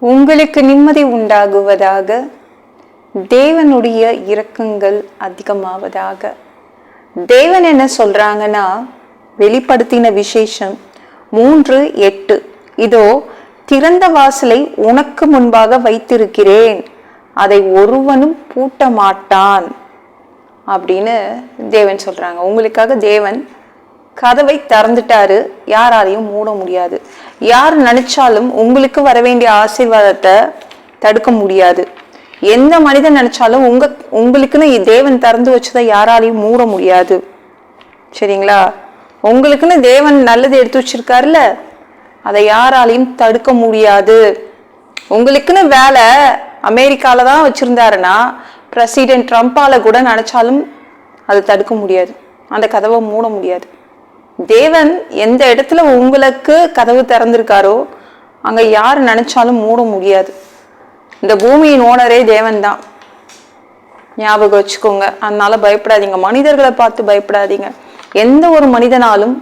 உங்களுக்கு நிம்மதி உண்டாகுவதாக தேவனுடைய இரக்கங்கள் அதிகமாவதாக. தேவன் என்ன சொல்றாங்கன்னா வெளிப்படுத்தின விசேஷம் மூன்று எட்டு. இதோ திறந்த வாசலை உனக்கு முன்பாக வைத்திருக்கிறேன். அதை ஒருவனும் பூட்ட மாட்டான் அப்படின்னு தேவன் சொல்றாங்க. உங்களுக்காக தேவன் கதவை திறந்துட்டாரு. யாராலையும் மூட முடியாது. யார் நினைச்சாலும் உங்களுக்கு வர வேண்டிய ஆசீர்வாதத்தை தடுக்க முடியாது. எந்த மனிதன் நினைச்சாலும் உங்க உங்களுக்குன்னு தேவன் திறந்து வச்சதை யாராலையும் மூட முடியாது. சரிங்களா? உங்களுக்குன்னு தேவன் நல்லது எடுத்து வச்சிருக்காருல்ல? அதை யாராலையும் தடுக்க முடியாது. உங்களுக்குன்னு வேலை அமெரிக்கால தான் வச்சிருந்தாருன்னா பிரசிடென்ட் ட்ரம்ப்பால கூட நினைச்சாலும் அதை தடுக்க முடியாது. அந்த கதவை மூட முடியாது. தேவன் எந்த இடத்துல உங்களுக்கு கதவு திறந்திருக்காரோ அங்கே யார் நினைச்சாலும் மூட முடியாது. இந்த பூமியின் ஓனரே தேவன் தான் ஞாபகம் வச்சுக்கோங்க. அதனால பயப்படாதீங்க. மனிதர்களை பார்த்து பயப்படாதீங்க. எந்த ஒரு மனிதனாலும்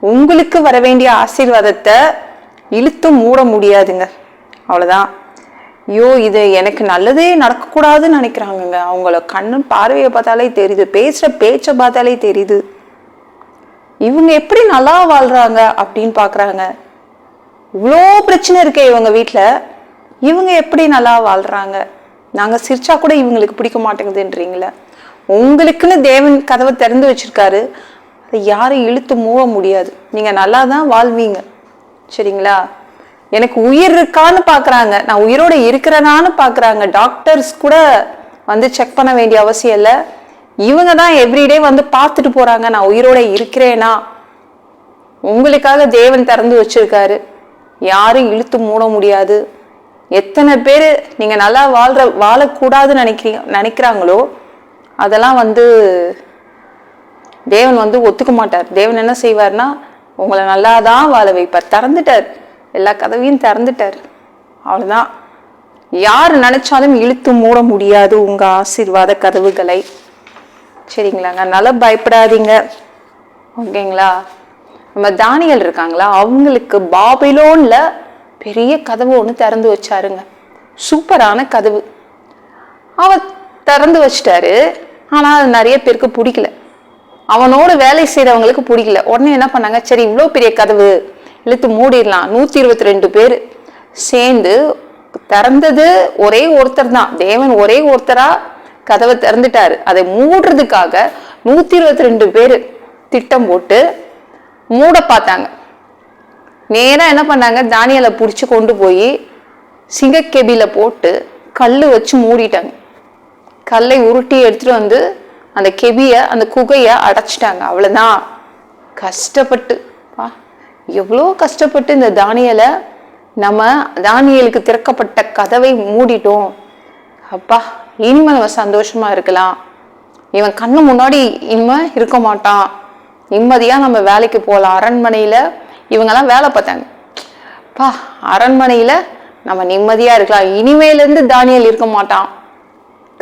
உங்களுக்கு வர வேண்டிய ஆசீர்வாதத்தை இழுத்து மூட முடியாதுங்க. அவ்வளோதான் ஐயோ இது எனக்கு நல்லதே நடக்கக்கூடாதுன்னு நினைக்கிறாங்கங்க. அவங்கள கண்ணு பார்வையை பார்த்தாலே தெரியுது. பேசுகிற பேச்சை பார்த்தாலே தெரியுது. இவங்க எப்படி நல்லா வாழ்றாங்க அப்படின்னு பார்க்குறாங்க இவ்வளோ பிரச்சனை இருக்கே இவங்க வீட்டில் இவங்க எப்படி நல்லா வாழ்கிறாங்க நாங்கள் சிரிச்சா கூட இவங்களுக்கு பிடிக்க மாட்டேங்குதுன்றீங்களே? உங்களுக்குன்னு தேவன் கதவை திறந்து வச்சிருக்காரு. அதை யாரும் இழுத்து மூவ முடியாது. நீங்கள் நல்லா தான் வாழ்வீங்க. சரிங்களா? எனக்கு உயிர் இருக்கான்னு பார்க்குறாங்க நான் உயிரோடு இருக்கிறனான்னு பார்க்குறாங்க டாக்டர்ஸ் கூட வந்து செக் பண்ண வேண்டிய அவசியம் இல்லை. இவங்க தான் எவ்ரிடே வந்து பார்த்துட்டு போகிறாங்க நான் உயிரோட இருக்கிறேனா? உங்களுக்காக தேவன் திறந்து வச்சிருக்காரு. யாரும் இழுத்து மூட முடியாது. எத்தனை பேர் நீங்கள் நல்லா வாழ்ற வாழக்கூடாதுன்னு நினைக்கிறீங்க நினைக்கிறாங்களோ அதெல்லாம் வந்து தேவன் வந்து ஒத்துக்க மாட்டார். தேவன் என்ன செய்வார்னா உங்களை நல்லா தான் வாழ வைப்பார். திறந்துட்டார். எல்லா கதவையும் திறந்துட்டார். அவ்வளோதான் யார் நினைச்சாலும் இழுத்து மூட முடியாது உங்கள் ஆசீர்வாத கதவுகளை. சரிங்களாங்க. அதனால பயப்படாதீங்க. ஓகேங்களா? நம்ம தானியல் இருக்காங்களா? அவங்களுக்கு பாபிலோன்ல பெரிய கதவு ஒன்று திறந்து வச்சாருங்க. சூப்பரான கதவு. அவர் திறந்து வச்சிட்டாரு. ஆனால் அது நிறைய பேருக்கு பிடிக்கல. அவனோட வேலை செய்கிறவங்களுக்கு பிடிக்கல. உடனே என்ன பண்ணாங்க? சரி இவ்வளோ பெரிய கதவு. இழுத்து மூடிடலாம். நூற்றி இருபத்தி ரெண்டு பேர் சேர்ந்து திறந்தது ஒரே ஒருத்தர் தான். தேவன் ஒரே ஒருத்தராக கதவை திறந்துட்டாரு. அதை மூடுறதுக்காக நூத்தி இருபத்தி ரெண்டு பேர் திட்டம் போட்டு மூட பார்த்தாங்க. நேரா என்ன பண்ணாங்க? தானியலை பிடிச்சி கொண்டு போய் சிங்கக்கெபியில போட்டு கல் வச்சு மூடிட்டாங்க. கல்லை உருட்டி எடுத்துட்டு வந்து அந்த கெபிய அந்த குகைய அடைச்சிட்டாங்க. அவ்வளவுதான். கஷ்டப்பட்டு பா எவ்வளோ கஷ்டப்பட்டு இந்த தானியலை நம்ம தானியலுக்கு திறக்கப்பட்ட கதவை மூடிட்டோம். அப்பா இனிமே நம்ம சந்தோஷமா இருக்கலாம். இவன் கண்ணு முன்னாடி இனிமே இருக்க மாட்டான். நிம்மதியா நம்ம வேலைக்கு போகலாம் அரண்மனையில இவங்கெல்லாம் வேலை பார்த்தாங்க பா அரண்மனையில நம்ம நிம்மதியா இருக்கலாம். இனிமேலேருந்து தானியல் இருக்க மாட்டான்.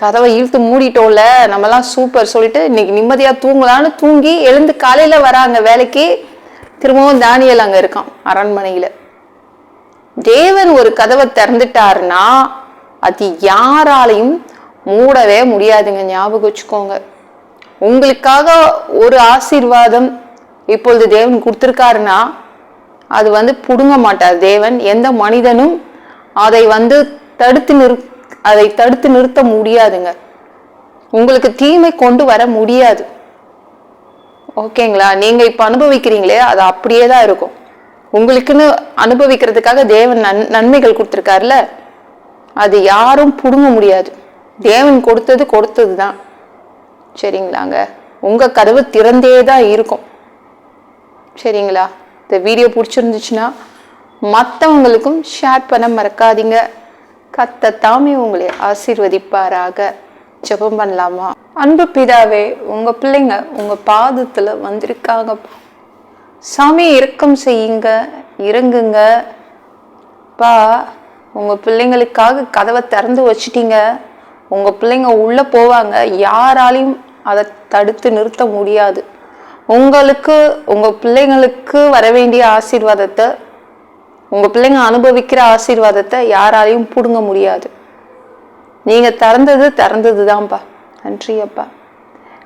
கதவை இழுத்து மூடிட்டோம்ல நம்மலாம் சூப்பர் சொல்லிட்டு இன்னைக்கு நிம்மதியா தூங்கலாம்னு தூங்கி எழுந்து காலையில வராங்க வேலைக்கு. திரும்பவும் தானியல் அங்க இருக்கான் அரண்மனையில. தேவன் ஒரு கதவை திறந்துட்டாருன்னா அது யாராலையும் மூடவே முடியாதுங்க ஞாபகம் வச்சுக்கோங்க. உங்களுக்காக ஒரு ஆசீர்வாதம் இப்பொழுது தேவன் கொடுத்துருக்காருன்னா அது வந்து புடுங்க மாட்டார். தேவன் எந்த மனிதனும் அதை வந்து தடுத்து நிறு அதை தடுத்து நிறுத்த முடியாதுங்க. உங்களுக்கு தீமை கொண்டு வர முடியாது. ஓகேங்களா? நீங்க இப்ப அனுபவிக்கிறீங்களே அது அப்படியே தான் இருக்கும். உங்களுக்குன்னு அனுபவிக்கிறதுக்காக தேவன் நன் நன்மைகள் கொடுத்துருக்காருல அது யாரும் புடுங்க முடியாது. தேவன் கொடுத்தது கொடுத்தது தான் சரிங்களாங்க? உங்கள் கதவு திறந்தே தான் இருக்கும். சரிங்களா? இந்த வீடியோ பிடிச்சிருந்துச்சுன்னா மற்றவங்களுக்கும் ஷேர் பண்ண மறக்காதீங்க. கத்த தாமே உங்களை ஆசீர்வதிப்பாராக. ஜெபம் பண்ணலாமா? அன்பு பிதாவே உங்கள் பிள்ளைங்க உங்கள் பாதத்தில் வந்திருக்காங்க. சாமி இறக்கம் செய்யுங்க இறங்குங்க. பா உங்கள் பிள்ளைங்களுக்காக கதவை திறந்து வச்சிட்டீங்க. உங்கள் பிள்ளைங்க உள்ளே போவாங்க. யாராலையும் அதை தடுத்து நிறுத்த முடியாது. உங்களுக்கு உங்கள் பிள்ளைங்களுக்கு வர வேண்டிய ஆசீர்வாதத்தை உங்கள் பிள்ளைங்க அனுபவிக்கிற ஆசீர்வாதத்தை யாராலையும் பிடுங்க முடியாது. நீங்கள் திறந்தது திறந்தது தான்ப்பா நன்றி அப்பா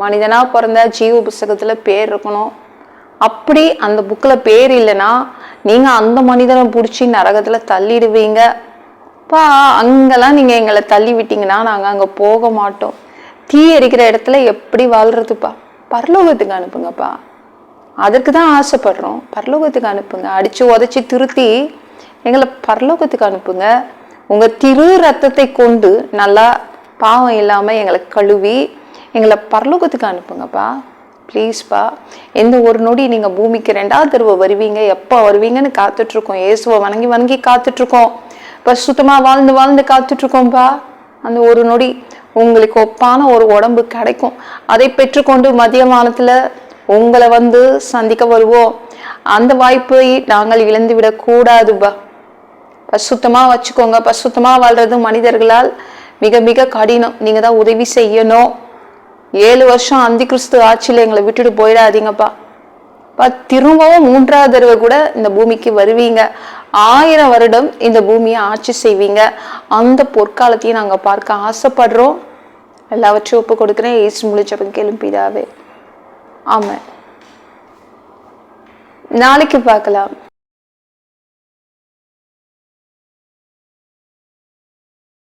மனிதனாக பிறந்தா ஜீவ புஸ்தகத்தில் பேர் இருக்கணும். அப்படி அந்த புக்கில் பேர் இல்லைன்னா நீங்கள் அந்த மனிதனை பிடிச்சி நரகத்தில் தள்ளிடுவீங்க. பா அங்கெல்லாம் நீங்கள் எங்களை தள்ளி விட்டீங்கன்னா நாங்கள் அங்கே போக மாட்டோம். தீ எரிக்கிற இடத்துல எப்படி வாழ்கிறதுப்பா பரலோகத்துக்கு அனுப்புங்கப்பா. அதுக்கு தான் ஆசைப்படுறோம். பரலோகத்துக்கு அனுப்புங்க. அடித்து உதைச்சி திருத்தி எங்களை பரலோகத்துக்கு அனுப்புங்க. உங்கள் திரு ரத்தத்தை கொண்டு நல்லா பாவம் இல்லாமல் எங்களை கழுவி எங்களை பரலோகத்துக்கு அனுப்புங்கப்பா. ப்ளீஸ்ப்பா எந்த ஒரு நொடி நீங்கள் பூமிக்கு ரெண்டாவது தடவை வருவீங்க எப்போ வருவீங்கன்னு காத்துட்ருக்கோம். இயேசுவை வணங்கி வணங்கி காத்துட்ருக்கோம். இப்போ சுத்தமாக வாழ்ந்து வாழ்ந்து காத்துட்ருக்கோம்ப்பா அந்த ஒரு நொடி உங்களுக்கு ஒப்பான ஒரு உடம்பு கிடைக்கும். அதை பெற்றுக்கொண்டு மதியமானத்தில் உங்களை வந்து சந்திக்க வருவோம். அந்த வாய்ப்பை நாங்கள் இழந்து விடக்கூடாதுப்பா. பசுத்தமாக வச்சுக்கோங்க. பசுத்தமாக வாழ்றது மனிதர்களால் மிக மிக கடினம். நீங்கள் தான் உதவி செய்யணும். ஏழு வருஷம் அந்தி கிறிஸ்து ஆட்சியில் எங்களை விட்டுட்டு போயிடாதீங்கப்பா. பா திரும்பவும் மூன்றாவது தடவை கூட இந்த பூமிக்கு வருவீங்க. ஆயிரம் வருடம் இந்த பூமியை ஆட்சி செய்வீங்க. அந்த பொற்காலத்தையும் நாங்கள் பார்க்க ஆசைப்படுறோம். எல்லாவற்றையும் ஒப்பு கொடுக்குறேன். ஏசு முழிச்சப்பன் கேளும்பிதாவே ஆமாம் நாளைக்கு பார்க்கலாம்.